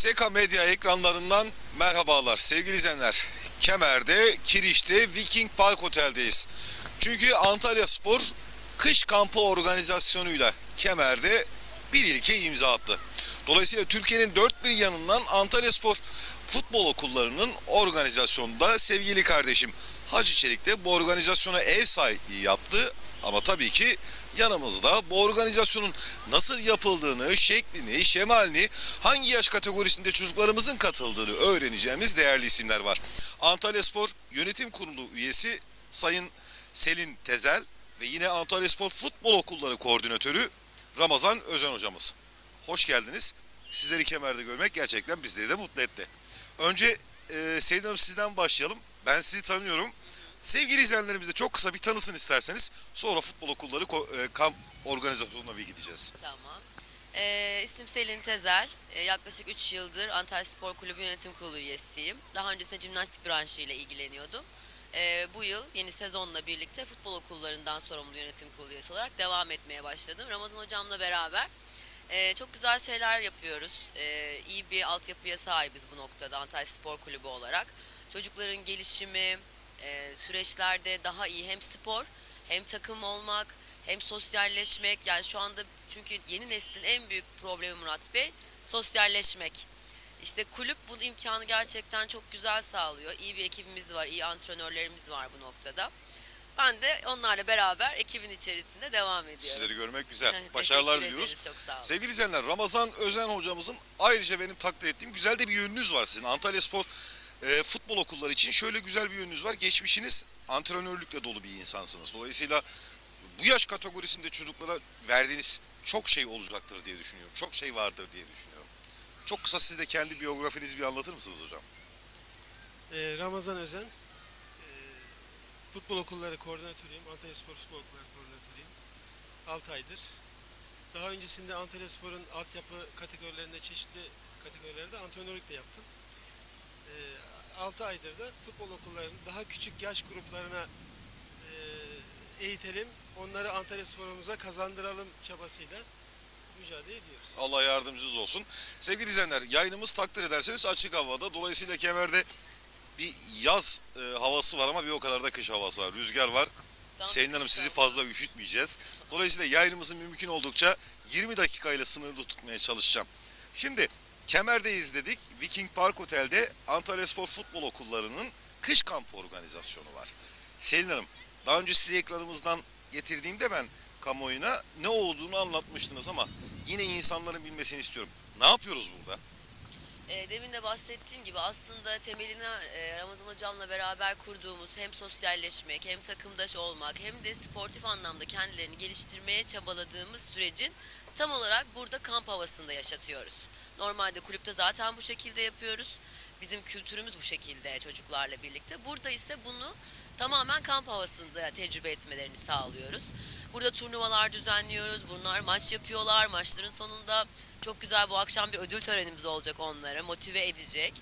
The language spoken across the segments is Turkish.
Seka Medya ekranlarından merhabalar sevgili izleyenler. Kemer'de, Kiriş'te Viking Park Otel'deyiz. Çünkü Antalya Spor kış kampı organizasyonuyla Kemer'de bir ilke imza attı. Dolayısıyla Türkiye'nin dört bir yanından Antalya Spor futbol okullarının organizasyonunda sevgili kardeşim Hacı Çelik de bu organizasyona ev sahipliği yaptı. Ama tabii ki yanımızda bu organizasyonun nasıl yapıldığını, şeklini, şemalini, hangi yaş kategorisinde çocuklarımızın katıldığını öğreneceğimiz değerli isimler var. Antalya Spor Yönetim Kurulu üyesi Sayın Selin Tezel ve yine Antalya Spor Futbol Okulları Koordinatörü Ramazan Özen hocamız. Hoş geldiniz. Sizleri kemerde görmek gerçekten bizleri de mutlu etti. Önce e, Selin Hanım sizden başlayalım. Ben sizi tanıyorum. Sevgili izleyenlerimiz de çok kısa bir tanısın isterseniz. Sonra futbol okulları e, kamp organizasyonuna bir gideceğiz. Tamam. Ee, ismim Selin Tezel. Ee, yaklaşık 3 yıldır Antalya Spor Kulübü Yönetim Kurulu üyesiyim. Daha öncesinde jimnastik branşıyla ilgileniyordum. Ee, bu yıl yeni sezonla birlikte futbol okullarından sorumlu yönetim kurulu üyesi olarak devam etmeye başladım. Ramazan hocamla beraber e, çok güzel şeyler yapıyoruz. E, iyi bir altyapıya sahibiz bu noktada Antalya Spor Kulübü olarak. Çocukların gelişimi, e, süreçlerde daha iyi hem spor hem takım olmak hem sosyalleşmek yani şu anda çünkü yeni neslin en büyük problemi Murat Bey sosyalleşmek. İşte kulüp bu imkanı gerçekten çok güzel sağlıyor. İyi bir ekibimiz var, iyi antrenörlerimiz var bu noktada. Ben de onlarla beraber ekibin içerisinde devam ediyorum. Sizleri görmek güzel. Başarılar diliyoruz. Çok sağ olun. Sevgili izleyenler Ramazan Özen hocamızın ayrıca benim takdir ettiğim güzel de bir yönünüz var sizin. Antalya Spor e, futbol okulları için şöyle güzel bir yönünüz var. Geçmişiniz antrenörlükle dolu bir insansınız. Dolayısıyla bu yaş kategorisinde çocuklara verdiğiniz çok şey olacaktır diye düşünüyorum. Çok şey vardır diye düşünüyorum. Çok kısa siz de kendi biyografinizi bir anlatır mısınız hocam? Ee, Ramazan Özen, ee, futbol okulları koordinatörüyüm, Antalya Spor Futbol Okulları koordinatörüyüm. 6 aydır. Daha öncesinde Antalya Spor'un altyapı kategorilerinde çeşitli kategorilerde antrenörlük de yaptım. 6 aydır da futbol okullarının daha küçük yaş gruplarına ee, eğitelim, onları Antalya Spor'umuza kazandıralım çabasıyla mücadele ediyoruz. Allah yardımcınız olsun. Sevgili izleyenler yayınımız takdir ederseniz açık havada. Dolayısıyla kemerde bir yaz e, havası var ama bir o kadar da kış havası var. Rüzgar var. Tam Selin Hanım sizi fazla üşütmeyeceğiz. Dolayısıyla yayınımızı mümkün oldukça 20 dakikayla sınırlı tutmaya çalışacağım. Şimdi Kemer'deyiz dedik. Viking Park Otel'de Antalya Spor Futbol Okulları'nın kış kampı organizasyonu var. Selin Hanım daha önce sizi ekranımızdan getirdiğimde ben kamuoyuna ne olduğunu anlatmıştınız ama yine insanların bilmesini istiyorum. Ne yapıyoruz burada? E, demin de bahsettiğim gibi aslında temelini e, Ramazan hocamla beraber kurduğumuz hem sosyalleşmek hem takımdaş olmak hem de sportif anlamda kendilerini geliştirmeye çabaladığımız sürecin tam olarak burada kamp havasında yaşatıyoruz. Normalde kulüpte zaten bu şekilde yapıyoruz. Bizim kültürümüz bu şekilde çocuklarla birlikte. Burada ise bunu tamamen kamp havasında tecrübe etmelerini sağlıyoruz. Burada turnuvalar düzenliyoruz. Bunlar maç yapıyorlar. Maçların sonunda çok güzel bu akşam bir ödül törenimiz olacak onlara. Motive edecek.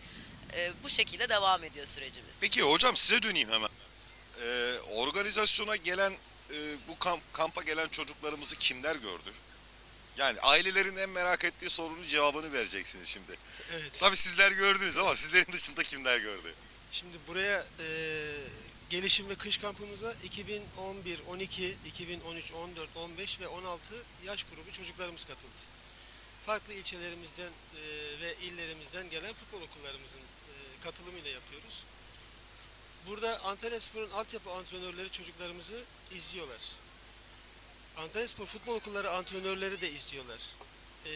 Ee, bu şekilde devam ediyor sürecimiz. Peki hocam size döneyim hemen. Ee, organizasyona gelen e, bu kamp, kampa gelen çocuklarımızı kimler gördü? Yani ailelerin en merak ettiği sorunun cevabını vereceksiniz şimdi. Evet. Tabii sizler gördünüz ama sizlerin dışında kimler gördü? Şimdi buraya e, gelişim ve kış kampımıza 2011, 12, 2013, 14, 15 ve 16 yaş grubu çocuklarımız katıldı. Farklı ilçelerimizden e, ve illerimizden gelen futbol okullarımızın e, katılımıyla yapıyoruz. Burada Antalya Spor'un altyapı antrenörleri çocuklarımızı izliyorlar. Antalya Spor futbol okulları antrenörleri de izliyorlar. E,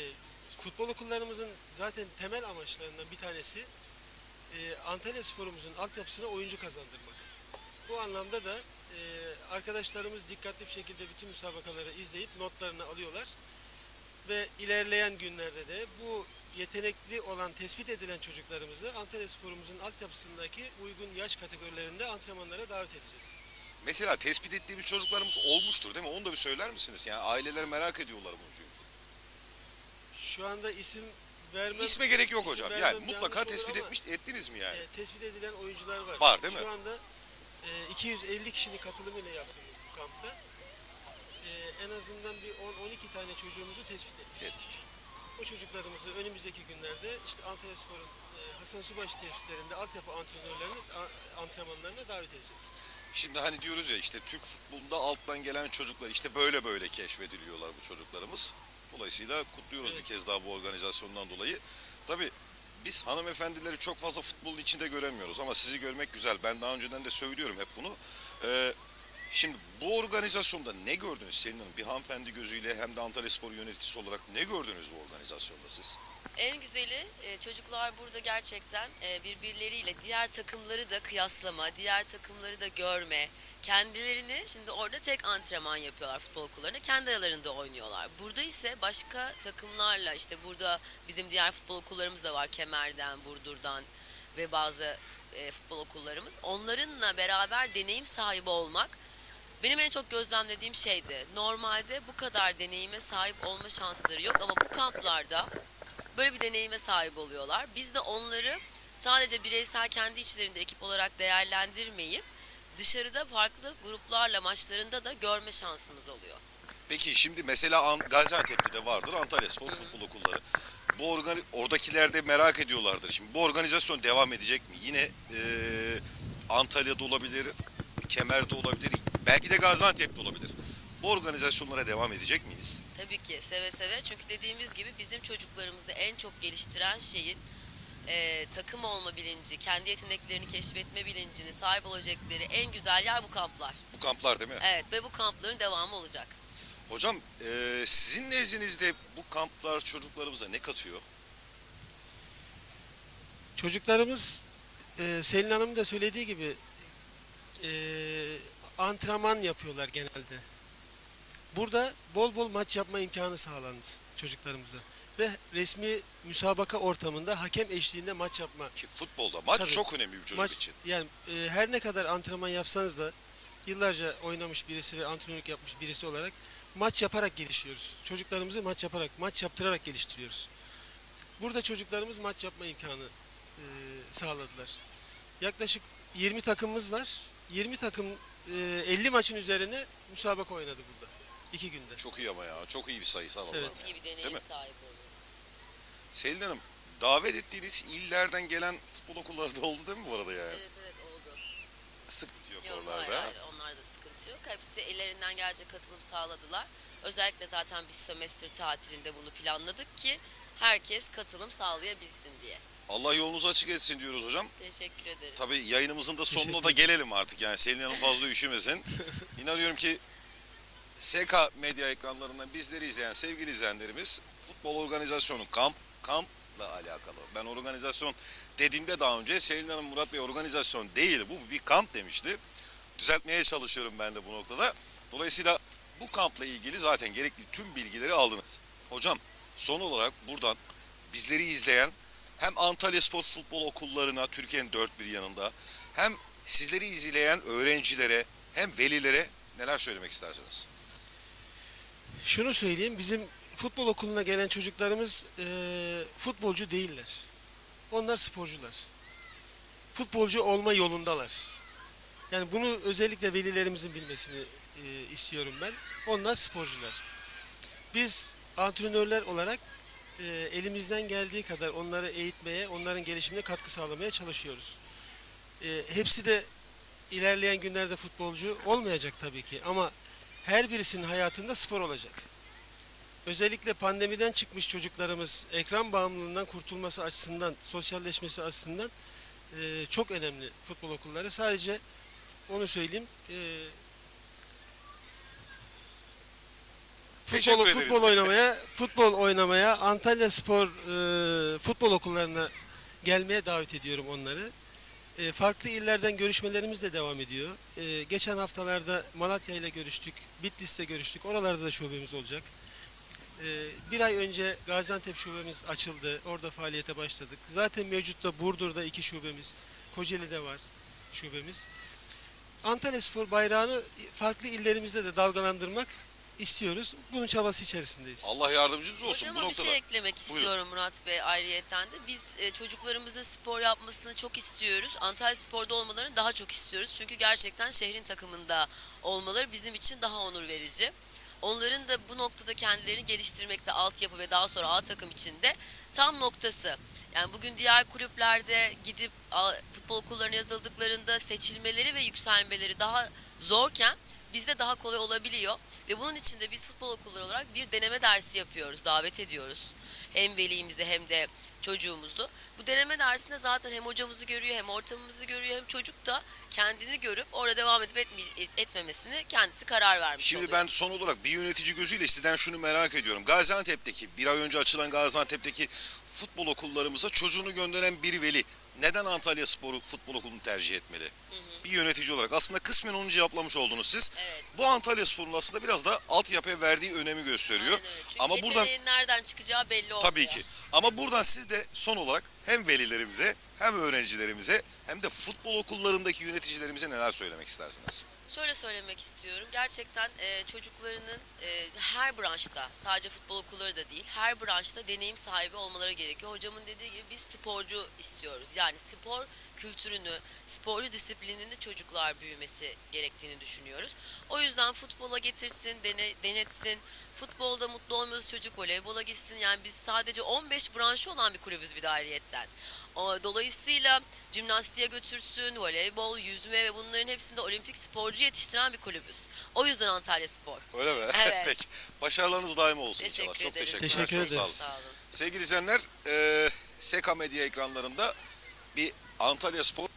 futbol okullarımızın zaten temel amaçlarından bir tanesi e, Antalya Spor'umuzun altyapısına oyuncu kazandırmak. Bu anlamda da e, arkadaşlarımız dikkatli bir şekilde bütün müsabakaları izleyip notlarını alıyorlar ve ilerleyen günlerde de bu yetenekli olan tespit edilen çocuklarımızı Antalya Spor'umuzun altyapısındaki uygun yaş kategorilerinde antrenmanlara davet edeceğiz. Mesela tespit ettiğimiz çocuklarımız olmuştur değil mi? Onu da bir söyler misiniz? Yani aileler merak ediyorlar bunu çünkü. Şu anda isim vermem İsme gerek yok isim hocam. vermem Yani yanlış mutlaka olur tespit ama, etmiş ettiniz mi yani? e, tespit edilen oyuncular var. Var, değil mi? Şu anda e, 250 kişinin katılımıyla yaptığımız bu kampta e, en azından bir 10-12 tane çocuğumuzu tespit ettik. Ettik. o çocuklarımızı önümüzdeki günlerde işte Antalya Spor'un e, Hasan Subaş tesislerinde altyapı antrenörlerini a- antrenmanlarına davet edeceğiz. Şimdi hani diyoruz ya işte Türk futbolunda alttan gelen çocuklar işte böyle böyle keşfediliyorlar bu çocuklarımız. Dolayısıyla kutluyoruz Evet. bir kez daha bu organizasyondan dolayı. Tabii biz hanımefendileri çok fazla futbolun içinde göremiyoruz ama sizi görmek güzel. Ben daha önceden de söylüyorum hep bunu. Ee, şimdi bu organizasyonda ne gördünüz Selin Hanım? Bir hanımefendi gözüyle hem de Antalya Spor yöneticisi olarak ne gördünüz bu organizasyonda siz? En güzeli e, çocuklar burada gerçekten e, birbirleriyle diğer takımları da kıyaslama, diğer takımları da görme, kendilerini şimdi orada tek antrenman yapıyorlar futbol okullarında kendi aralarında oynuyorlar. Burada ise başka takımlarla işte burada bizim diğer futbol okullarımız da var Kemer'den, Burdur'dan ve bazı e, futbol okullarımız. Onlarınla beraber deneyim sahibi olmak benim en çok gözlemlediğim şeydi. Normalde bu kadar deneyime sahip olma şansları yok ama bu kamplarda böyle bir deneyime sahip oluyorlar. Biz de onları sadece bireysel kendi içlerinde ekip olarak değerlendirmeyip dışarıda farklı gruplarla maçlarında da görme şansımız oluyor. Peki şimdi mesela An- Gaziantep'te de vardır Antalya Spor Futbol Okulları. Bu organ oradakiler de merak ediyorlardır. Şimdi bu organizasyon devam edecek mi? Yine eee, Antalya'da olabilir, Kemer'de olabilir, belki de Gaziantep'te olabilir. Bu organizasyonlara devam edecek miyiz? Tabii ki seve seve çünkü dediğimiz gibi bizim çocuklarımızda en çok geliştiren şeyin e, takım olma bilinci, kendi yeteneklerini keşfetme bilincini sahip olacakları en güzel yer bu kamplar. Bu kamplar değil mi? Evet ve bu kampların devamı olacak. Hocam eee, sizin nezdinizde bu kamplar çocuklarımıza ne katıyor? Çocuklarımız e, Selin Hanım da söylediği gibi e, antrenman yapıyorlar genelde. Burada bol bol maç yapma imkanı sağlandı çocuklarımıza. Ve resmi müsabaka ortamında hakem eşliğinde maç yapma. Ki futbolda maç Tabii. çok önemli bir çocuk maç, için. Yani e, her ne kadar antrenman yapsanız da yıllarca oynamış birisi ve antrenörlük yapmış birisi olarak maç yaparak gelişiyoruz. Çocuklarımızı maç yaparak, maç yaptırarak geliştiriyoruz. Burada çocuklarımız maç yapma imkanı e, sağladılar. Yaklaşık 20 takımımız var. 20 takım e, 50 maçın üzerine müsabaka oynadı burada. iki günde. Çok iyi ama ya. Çok iyi bir sayısal Evet. olarak. Çok iyi bir Değil deneyim mi? sahibi oluyor. Selin Hanım davet ettiğiniz illerden gelen futbol okulları da oldu değil mi bu arada yani? Evet evet oldu. Sıkıntı yok, Yok hayır, oralarda. hayır onlarda sıkıntı yok. Hepsi ellerinden gelecek katılım sağladılar. Özellikle zaten biz sömestr tatilinde bunu planladık ki herkes katılım sağlayabilsin diye. Allah yolunuzu açık etsin diyoruz hocam. Teşekkür ederim. Tabii yayınımızın da sonuna da gelelim artık yani Selin Hanım fazla üşümesin. İnanıyorum ki SK medya ekranlarından bizleri izleyen sevgili izleyenlerimiz futbol organizasyonu kamp kampla alakalı. Ben organizasyon dediğimde daha önce Selin Hanım Murat Bey organizasyon değil bu bir kamp demişti. Düzeltmeye çalışıyorum ben de bu noktada. Dolayısıyla bu kampla ilgili zaten gerekli tüm bilgileri aldınız. Hocam son olarak buradan bizleri izleyen hem Antalya Spor Futbol Okullarına Türkiye'nin dört bir yanında hem sizleri izleyen öğrencilere hem velilere neler söylemek istersiniz? Şunu söyleyeyim, bizim futbol okuluna gelen çocuklarımız e, futbolcu değiller. Onlar sporcular. Futbolcu olma yolundalar. Yani bunu özellikle velilerimizin bilmesini e, istiyorum ben. Onlar sporcular. Biz antrenörler olarak e, elimizden geldiği kadar onları eğitmeye, onların gelişimine katkı sağlamaya çalışıyoruz. E, hepsi de ilerleyen günlerde futbolcu olmayacak tabii ki ama her birisinin hayatında spor olacak. Özellikle pandemiden çıkmış çocuklarımız ekran bağımlılığından kurtulması açısından, sosyalleşmesi açısından e, çok önemli futbol okulları. Sadece onu söyleyeyim. E, Teşekkür futbol, ederiz. futbol oynamaya, futbol oynamaya Antalya Spor e, futbol okullarına gelmeye davet ediyorum onları. E, farklı illerden görüşmelerimiz de devam ediyor. E, geçen haftalarda Malatya ile görüştük, Bitlis'te görüştük. Oralarda da şubemiz olacak. E, bir ay önce Gaziantep şubemiz açıldı. Orada faaliyete başladık. Zaten mevcutta Burdur'da iki şubemiz, Kocaeli'de var şubemiz. Antalya Spor bayrağını farklı illerimizde de dalgalandırmak istiyoruz. Bunun çabası içerisindeyiz. Allah yardımcınız olsun Hocama bu bir noktada. şey eklemek istiyorum Murat Bey ayrıyetten de. Biz e, çocuklarımızın spor yapmasını çok istiyoruz. Antalya Spor'da olmalarını daha çok istiyoruz. Çünkü gerçekten şehrin takımında olmaları bizim için daha onur verici. onların da bu noktada kendilerini geliştirmekte altyapı ve daha sonra A takım içinde tam noktası. Yani bugün diğer kulüplerde gidip futbol okullarına yazıldıklarında seçilmeleri ve yükselmeleri daha zorken bizde daha kolay olabiliyor. Ve bunun için de biz futbol okulları olarak bir deneme dersi yapıyoruz, davet ediyoruz. Hem velimizi hem de çocuğumuzu. Bu deneme dersinde zaten hem hocamızı görüyor hem ortamımızı görüyor hem çocuk da kendini görüp orada devam edip etme- etmemesini kendisi karar vermiş Şimdi oluyor. ben son olarak bir yönetici gözüyle sizden şunu merak ediyorum. Gaziantep'teki bir ay önce açılan Gaziantep'teki futbol okullarımıza çocuğunu gönderen bir veli neden Antalya Sporu futbol okulunu tercih etmeli? Bir yönetici olarak aslında kısmen onu cevaplamış oldunuz siz. Evet. Bu Antalya Spor'un aslında biraz da altyapıya verdiği önemi gösteriyor. Aynen öyle. Çünkü Ama buradan nereden çıkacağı belli olmuyor. tabii ki. Ama buradan siz de son olarak hem velilerimize hem öğrencilerimize hem de futbol okullarındaki yöneticilerimize neler söylemek istersiniz? Şöyle söylemek istiyorum. Gerçekten e, çocuklarının e, her branşta, sadece futbol okulları da değil, her branşta deneyim sahibi olmaları gerekiyor. Hocamın dediği gibi biz sporcu istiyoruz. Yani spor kültürünü, sporcu disiplinini çocuklar büyümesi gerektiğini düşünüyoruz. O yüzden futbola getirsin, dene, denetsin. Futbolda mutlu olmuyorsa çocuk voleybola gitsin. Yani biz sadece 15 branşı olan bir kulübüz bir. O- Dolayısıyla jimnastiğe götürsün, voleybol, yüzme ve bunların hepsinde olimpik sporcu yetiştiren bir kulübüz. O yüzden Antalya Spor. Öyle mi? Evet. Peki. Başarılarınız daim olsun Teşekkür inşallah. Çok ederiz. teşekkürler. Teşekkür Çok ederiz. sağ olun. Sağ olun. Sevgili izleyenler, e, Seka Medya ekranlarında bir Antalya Spor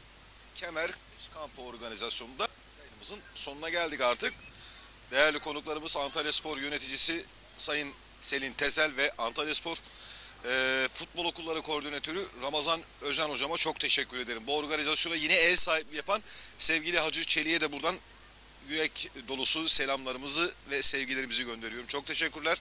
Kemer Kampı organizasyonunda yayınımızın sonuna geldik artık. Değerli konuklarımız Antalya Spor yöneticisi Sayın Selin Tezel ve Antalya Spor e, Futbol Okulları Koordinatörü Ramazan Özen Hocama çok teşekkür ederim. Bu organizasyona yine ev sahipliği yapan sevgili Hacı Çelik'e de buradan yürek dolusu selamlarımızı ve sevgilerimizi gönderiyorum. Çok teşekkürler.